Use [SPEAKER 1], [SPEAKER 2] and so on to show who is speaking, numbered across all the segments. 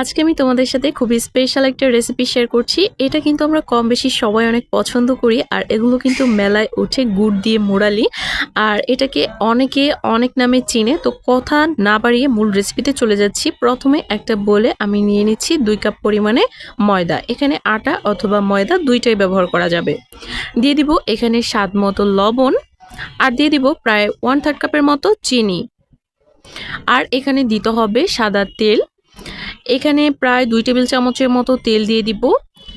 [SPEAKER 1] আজকে আমি তোমাদের সাথে খুবই স্পেশাল একটা রেসিপি শেয়ার করছি। এটা কিন্তু আমরা কম বেশি সবাই অনেক পছন্দ করি, আর এগুলো কিন্তু মেলায় উঠে গুড় দিয়ে মোড়ালি। আর এটাকে অনেকে অনেক নামে চিনে, তো কথা না বাড়িয়ে মূল রেসিপিতে চলে যাচ্ছি। প্রথমে একটা বলে আমি নিয়ে নিচ্ছি দুই কাপ পরিমাণে ময়দা। এখানে আটা অথবা ময়দা দুইটাই ব্যবহার করা যাবে। দিয়ে দিব এখানে স্বাদ মতো লবণ, আর দিয়ে দিব প্রায় ওয়ান থার্ড কাপের মতো চিনি। আর এখানে দিতে হবে সাদা তেল এখানে প্রায় দুই টেবিল চামচের মতো তেল দিয়ে দিব।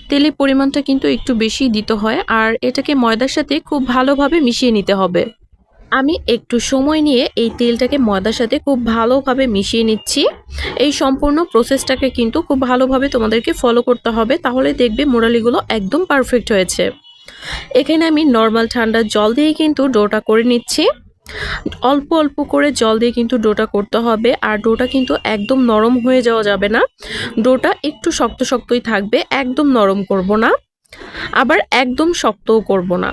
[SPEAKER 1] তেলের পরিমাণটা কিন্তু একটু বেশি দিতে হয় আর এটাকে ময়দার সাথে খুব ভালোভাবে মিশিয়ে নিতে হবে। আমি একটু সময় নিয়ে এই তেলটাকে ময়দার সাথে খুব ভালোভাবে মিশিয়ে নিচ্ছি। এই সম্পূর্ণ প্রসেসটাকে কিন্তু খুব ভালোভাবে তোমাদেরকে ফলো করতে হবে, তাহলে দেখবে মোড়ালিগুলো একদম পারফেক্ট হয়েছে। এখানে আমি নর্মাল ঠান্ডা জল দিয়ে কিন্তু ডোটা করে নিচ্ছি। অল্প অল্প করে জল দিয়ে কিন্তু ডোটা করতে হবে, আর ডোটা কিন্তু একদম নরম হয়ে যাওয়া যাবে না। ডোটা একটু শক্ত শক্তই থাকবে, একদম নরম করব না, আবার একদম শক্তও করব না।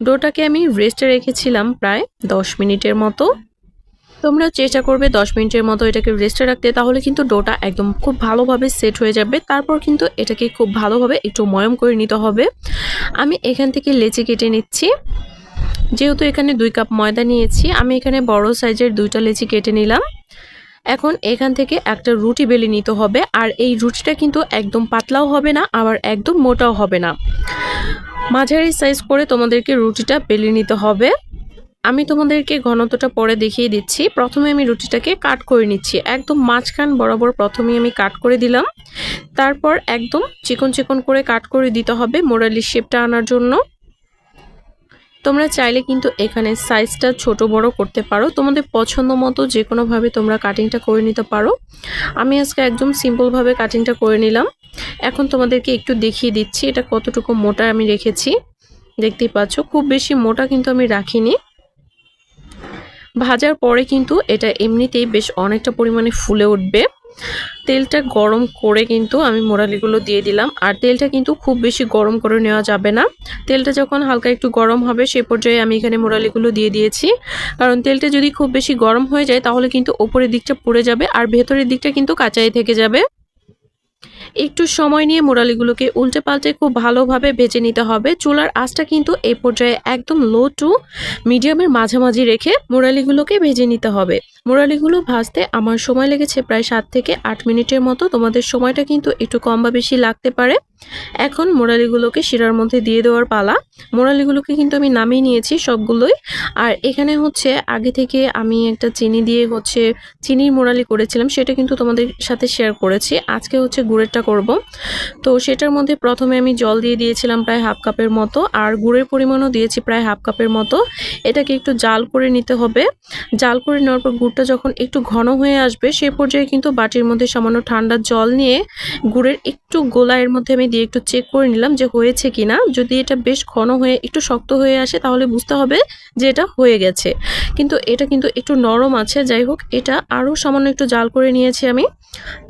[SPEAKER 1] ডোটাকে আমি রেস্টে রেখেছিলাম প্রায় দশ মিনিটের মতো। তোমরা চেষ্টা করবে দশ মিনিটের মতো এটাকে রেস্টে রাখতে, তাহলে কিন্তু ডোটা একদম খুব ভালোভাবে সেট হয়ে যাবে। তারপর কিন্তু এটাকে খুব ভালোভাবে একটু ময়ম করে নিতে হবে। আমি এখান থেকে লেচি কেটে নিচ্ছি। যেহেতু এখানে দুই কাপ ময়দা নিয়েছি, আমি এখানে বড় সাইজের দুইটা লেচি কেটে নিলাম। এখন এখান থেকে একটা রুটি বেলে নিতে হবে, আর এই রুটিটা কিন্তু একদম পাতলাও হবে না, আবার একদম মোটাও হবে না। মাঝারি সাইজ করে তোমাদেরকে রুটিটা বেলে নিতে হবে। আমি তোমাদেরকে ঘনত্বটা পরে দেখিয়ে দিচ্ছি। প্রথমে আমি রুটিটাকে কাট করে নিচ্ছি। একদম মাঝখান বরাবর প্রথমে আমি কাট করে দিলাম। তারপর একদম চিকন চিকন করে কাট করে দিতে হবে মোরালির শেপটা আনার জন্য। তোমরা চাইলে কিন্তু এখানে সাইজটা ছোট বড় করতে পারো। তোমাদের পছন্দ মতো যে কোনোভাবে তোমরা কাটিংটা করে নিতে পারো। আমি আজকে একদম সিম্পলভাবে কাটিংটা করে নিলাম। এখন তোমাদেরকে একটু দেখিয়ে দিচ্ছি এটা কতটুকু মোটা আমি রেখেছি। দেখতেই পাচ্ছ, খুব বেশি মোটা কিন্তু আমি রাখিনি। ভাজার পরে কিন্তু এটা এমনিতেই বেশ অনেকটা পরিমাণে ফুলে উঠবে। তেলটা গরম করে কিন্তু আমি মোড়ালিগুলো দিয়ে দিলাম। আর তেলটা কিন্তু খুব বেশি গরম করে নেওয়া যাবে না। তেলটা যখন হালকা একটু গরম হবে, সে পর্যায়ে আমি এখানে মোড়ালিগুলো দিয়ে দিয়েছি। কারণ তেলটা যদি খুব বেশি গরম হয়ে যায়, তাহলে কিন্তু ওপরের দিকটা পুড়ে যাবে আর ভেতরের দিকটা কিন্তু কাঁচাই থেকে যাবে। একটু সময় নিয়ে মোরালিগুলোকে উল্টে পাল্টে খুব ভালোভাবে ভেজে নিতে হবে। চুলার আঁচটা কিন্তু এই পর্যায়ে একদম লো টু মিডিয়ামের মাঝামাঝি রেখে মোরালিগুলোকে ভেজে নিতে হবে। মোরালিগুলো ভাজতে আমার সময় লেগেছে প্রায় সাত থেকে আট মিনিটের মতো। তোমাদের সময়টা কিন্তু একটু কম বা বেশি লাগতে পারে। এখন মোরালিগুলোকে শিরার মধ্যে দিয়ে দেওয়ার পালা। মোরালিগুলোকে কিন্তু আমি নামিয়ে নিয়েছি সবগুলোই। আর এখানে হচ্ছে আগে থেকে আমি একটা চিনি দিয়ে হচ্ছে চিনির মোরালি করেছিলাম, সেটা কিন্তু তোমাদের সাথে শেয়ার করেছি। আজকে হচ্ছে গুড়েরটা করব। তো সেটার মধ্যে প্রথমে আমি জল দিয়ে দিয়েছিলাম প্রায় হাফ কাপের মতো, আর গুড়ের পরিমাণও দিয়েছি প্রায় হাফ কাপের মতো। এটাকে একটু জাল করে নিতে হবে। জাল করে নেওয়ার পর গুড়টা যখন একটু ঘন হয়ে আসবে, সে পর্যায়ে কিন্তু বাটির মধ্যে সামান্য ঠান্ডা জল নিয়ে গুড়ের একটু গোলায়ের মধ্যে আমি দিয়ে একটু চেক করে নিলাম যে হয়েছে কিনা। যদি এটা বেশ ঘন হয়ে, একটু শক্ত হয়ে আসে, তাহলে বুঝতে হবে যে এটা হয়ে গেছে। কিন্তু এটা কিন্তু একটু নরম আছে, যাই হোক, এটা আরও সামান্য একটু জাল করে নিয়েছি আমি।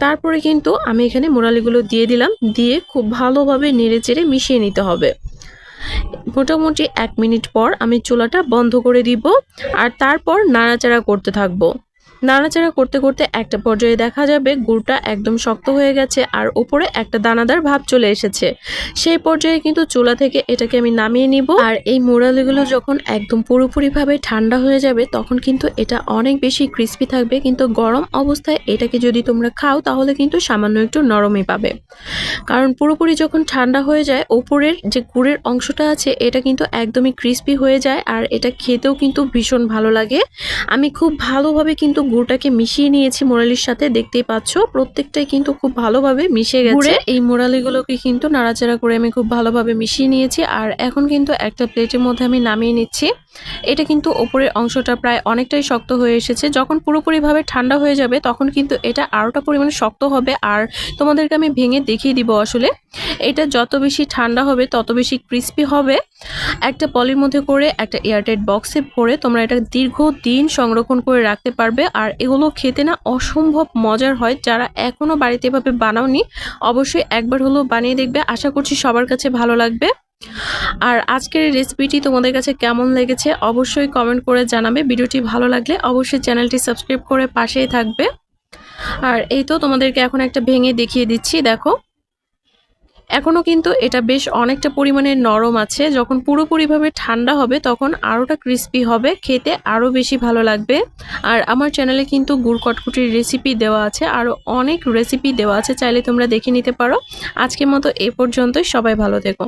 [SPEAKER 1] তারপরে কিন্তু আমি এখানে মোরালিগুলো দিয়ে দিলাম, দিয়ে খুব ভালোভাবে নেড়ে চেড়ে মিশিয়ে নিতে হবে। মোটামুটি এক মিনিট পর আমি চুলাটা বন্ধ করে দিব, আর তারপর নাড়াচাড়া করতে থাকব। নাড়াচাড়া করতে করতে একটা পর্যায়ে দেখা যাবে গুড়টা একদম শক্ত হয়ে গেছে আর ওপরে একটা দানাদার ভাব চলে এসেছে। সেই পর্যায়ে কিন্তু চুলা থেকে এটাকে আমি নামিয়ে নিব আর এই মোড়ালিগুলো যখন একদম পুরোপুরিভাবে ঠান্ডা হয়ে যাবে তখন কিন্তু এটা অনেক বেশি ক্রিস্পি থাকবে। কিন্তু গরম অবস্থায় এটাকে যদি তোমরা খাও তাহলে কিন্তু সামান্য একটু নরমই পাবে। কারণ পুরোপুরি যখন ঠান্ডা হয়ে যায়, ওপরের যে গুড়ের অংশটা আছে এটা কিন্তু একদমই ক্রিস্পি হয়ে যায় আর এটা খেতেও কিন্তু ভীষণ ভালো লাগে। আমি খুব ভালোভাবে কিন্তু গুড়টাকে মিশিয়ে নিয়েছি মোরালির সাথে দেখতেই পাচ্ছ? প্রত্যেকটাই কিন্তু খুব ভালোভাবে মিশে গেছে। এই মোরালিগুলোকে কিন্তু নাড়াচাড়া করে আমি খুব ভালোভাবে মিশিয়ে নিয়েছি। আর এখন কিন্তু একটা প্লেটের মধ্যে আমি নামিয়ে নিচ্ছি। এটা কিন্তু ওপরের অংশটা প্রায় অনেকটাই শক্ত হয়ে এসেছে। যখন পুরোপুরিভাবে ঠান্ডা হয়ে যাবে তখন কিন্তু এটা আরোটা পরিমাণে শক্ত হবে। আর তোমাদেরকে আমি ভেঙে দেখিয়ে দিব আসলে। এটা যত বেশি ঠান্ডা হবে, তত বেশি ক্রিস্পি হবে। একটা পলির মধ্যে করে একটা এয়ারটাইট বক্সে ভরে তোমরা এটা দীর্ঘ দিন সংরক্ষণ করে রাখতে পারবে। আর এগুলো খেতে না অসম্ভব মজার হয়। যারা এখনও বাড়িতে এভাবে বানাওনি, অবশ্যই একবার হলেও বানিয়ে দেখবে। আশা করছি সবার কাছে ভালো লাগবে। আর আজকের রেসিপিটি তোমাদের কাছে কেমন লেগেছে অবশ্যই কমেন্ট করে জানাবে। ভিডিওটি ভালো লাগলে অবশ্যই চ্যানেলটি সাবস্ক্রাইব করে পাশেই থাকবে। আর এই তো তোমাদেরকে এখন একটা ভেঙে দেখিয়ে দিচ্ছি, দেখো। এখনও কিন্তু এটা বেশ অনেকটা পরিমাণে নরম আছে। যখন পুরোপুরিভাবে ঠান্ডা হবে তখন আরোটা ক্রিস্পি হবে, খেতে আরও বেশি ভালো লাগবে। আর আমার চ্যানেলে কিন্তু গুড় কটকুটির রেসিপি দেওয়া আছে আরও অনেক রেসিপি দেওয়া আছে, চাইলে তোমরা দেখে নিতে পারো। আজকের মতো এ পর্যন্তই, সবাই ভালো থেকো।